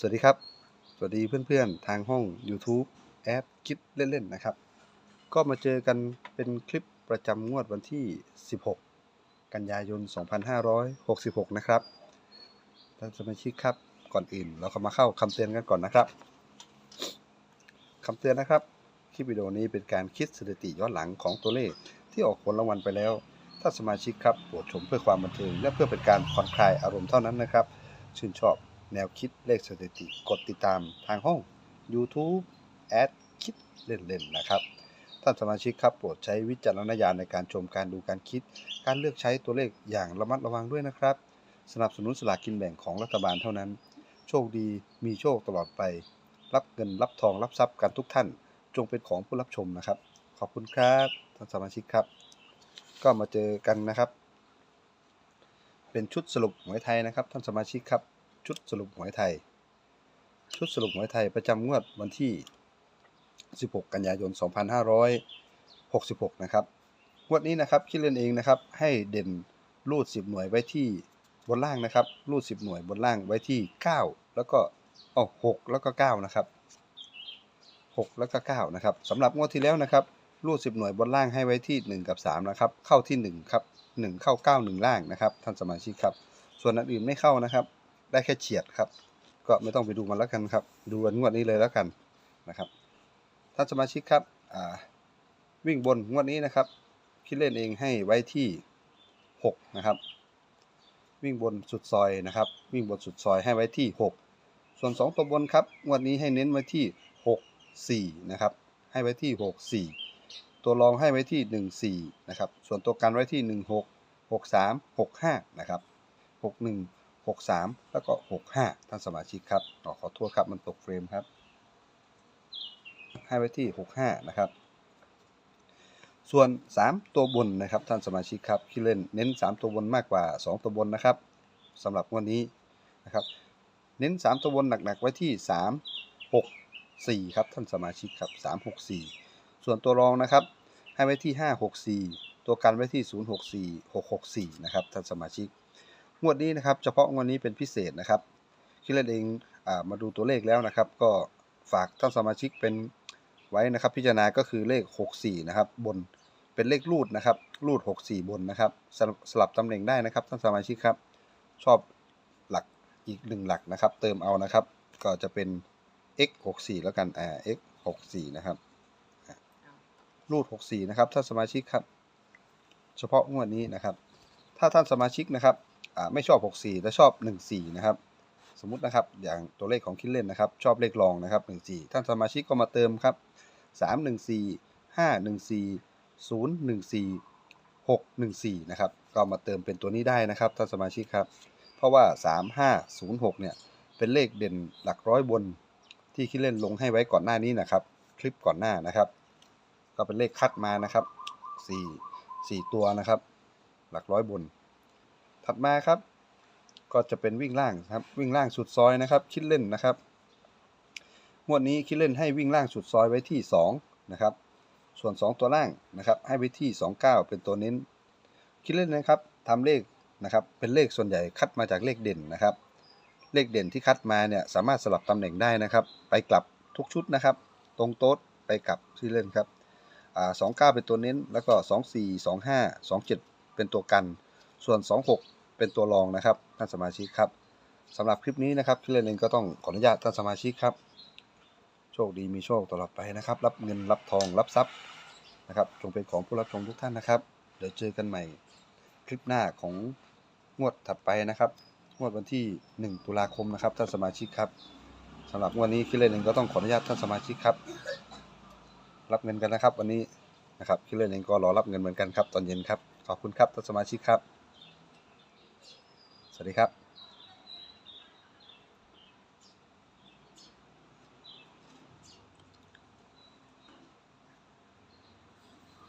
สวัสดีครับ สวัสดีเพื่อนๆ ทางห้อง YouTube แอดคิดเล่นๆ นะครับ ก็มาเจอกันเป็นคลิปประจำงวดวันที่ 16 กันยายน 2566 นะครับท่านสมาชิกครับก่อนอื่น เราก็มาเข้าคำเตือนกันก่อนนะครับคำเตือนนะครับ คลิปวิดีโอนี้เป็นการคิดสถิติย้อนหลังของตัวเลขที่ออกผลรางวัลไปแล้ว ถ้าสมาชิกครับโปรดชมเพื่อความบันเทิงและเพื่อเป็นการผ่อนคลายอารมณ์เท่านั้นนะครับ ชื่นชอบ แนวคิดเลขสถิติ กดติดตามทางห้อง YouTube แอดคิดเล่นๆนะครับ ท่านสมาชิกครับโปรดใช้วิจารณญาณในการชมการดูการคิด การเลือกใช้ตัวเลขอย่างระมัดระวังด้วยนะครับ สนับสนุนสลากกินแบ่งของรัฐบาลเท่านั้น โชคดีมีโชคตลอดไป รับเงินรับทองรับทรัพย์กันทุกท่าน จงเป็นของผู้รับชมนะครับ ขอบคุณครับท่านสมาชิกครับ ก็มาเจอกันนะครับ เป็นชุดสรุปหวยไทยนะครับ ท่านสมาชิกครับ ชุดสรุปหวยไทย ชุดสรุปหวยไทยประจำงวดวันที่ 16 กันยายน 2566 นะครับ งวดนี้นะครับคิดเล่นเองนะครับ ให้เด่นรูด 10 หน่วยไว้ที่บนล่างนะครับ รูด 10 หน่วยบนล่างไว้ที่ 9 แล้วก็อ๋อ6แล้วก็ 9 นะครับ 6 แล้วก็ 9 นะครับสำหรับงวดที่แล้วนะครับ รูด 10 หน่วยบนล่างให้ไว้ที่ 1 กับ 3 นะครับ เข้าที่ 1 ครับ 1 เข้า 9 1 ล่างนะครับ ท่านสมาชิกครับ ส่วนอันอื่นไม่เข้านะครับ ได้แค่เฉียดครับ ก็ไม่ต้องไปดูมันแล้วกันครับ ดูงวดนี้เลยแล้วกันนะครับท่านสมาชิกครับวิ่งบนงวดนี้นะครับคิดเล่นเองให้ไว้ที่ 6 นะครับ วิ่งบนสุดซอยนะครับ วิ่งบนสุดซอยให้ไว้ที่ 6 ส่วน 2 ตัวบนครับงวดนี้ให้เน้นไว้ที่ 6 4 นะครับ ให้ไว้ที่ 6 4 ตัวรองให้ไว้ที่ 1 4 นะครับ ส่วนตัวกันไว้ที่ 1 6 6 3 6 5 นะครับ 6 1 6 3 แล้วก็ 6 5 ท่านสมาชิกครับอ๋อขอโทษครับมันตกเฟรมครับ ให้ไว้ที่ 65 นะครับ ส่วน 3 ตัวบนนะครับท่านสมาชิกครับที่เล่นเน้น 3 ตัวบนมากกว่า 2 ตัวบนนะครับสำหรับวันนี้นะครับ เน้น 3 ตัวบนหนักๆไว้ที่ 3 6 4 ครับท่านสมาชิกครับ 3 6 4 ส่วนตัวรองนะครับ ให้ไว้ที่ 5 6 4 ตัวกันไว้ที่ 0 6 4 6 6 4 นะครับท่านสมาชิก งวดนี้นะครับเฉพาะงวดนี้เป็นพิเศษนะครับคิดเล่นเองอมาดูตัวเลขแล้วนะครับ ก็ฝากท่านสมาชิกเป็นไว้นะครับ พิจารณาก็คือเลข 64 นะครับ บนเป็นเลขรูดนะครับรูด 64 บนนะครับสลับสลับตำแหน่งได้นะครับท่านสมาชิกครับ ชอบหลักอีกหนึ่งหลักนะครับ เติมเอานะครับ ก็จะเป็น x 64แล้วกันอ่า x 64นะครับรูด 64 นะครับท่านสมาชิกครับ เฉพาะงวดนี้นะครับ ถ้าท่านสมาชิกนะครับ ไม่ชอบ 64แต่ชอบ 14 นะครับ สมมุตินะครับอย่างตัวเลขของคิดเล่นนะครับ ชอบเลขรองนะครับ 14 ท่านสมาชิกก็มาเติมครับ 314 514 014 614 นะครับ ก็มาเติมเป็นตัวนี้ได้นะครับท่านสมาชิกครับ เพราะว่า 3506 เนี่ย เป็นเลขเด่นหลักร้อยบนที่คิดเล่นลงให้ไว้ก่อนหน้านี้นะครับ คลิปก่อนหน้านะครับ ก็เป็นเลขคัดมานะครับ 4 4 ตัวนะครับ หลักร้อยบน ถัดมาครับ ก็จะเป็นวิ่งล่างครับ วิ่งล่างสุดซอยนะครับ คิดเล่นนะครับงวดนี้คิดเล่นให้วิ่งล่างสุดซอยไว้ที่2นะครับ ส่วน 2 ตัวล่างนะครับ ให้ไว้ที่ 29 เป็นตัวเน้น คิดเล่นนะครับทำเลขนะครับ เป็นเลขส่วนใหญ่คัดมาจากเลขเด่นนะครับ เลขเด่นที่คัดมาเนี่ยสามารถสลับตำแหน่งได้นะครับ ไปกลับทุกชุดนะครับ ตรงโต๊ดไปกลับที่เล่นครับสอ่า29เป็นตัวเน้น แล้วก็24 25 27เป็นตัวกัน ส่วน26 เป็นตัวรองนะครับท่านสมาชิกครับสำหรับคลิปนี้นะครับที่เล่นเองก็ต้องขออนุญาตท่านสมาชิกครับ โชคดีมีโชคตลอดไปนะครับ รับเงินรับทองรับทรัพย์นะครับจงเป็นของผู้รับชมทุกท่านนะครับ เดี๋ยวเจอกันใหม่คลิปหน้าของงวดถัดไปนะครับงวดวันที่ 1 ตุลาคมนะครับท่านสมาชิกครับสำหรับวันนี้คิดเล่นเองก็ต้องขออนุญาตท่านสมาชิกครับ รับเงินกันนะครับ วันนี้นะครับคิดเล่นเองก็รอรับเงินเหมือนกันครับตอนเย็นครับขอบคุณครับท่านสมาชิกครับ สวัสดีครับ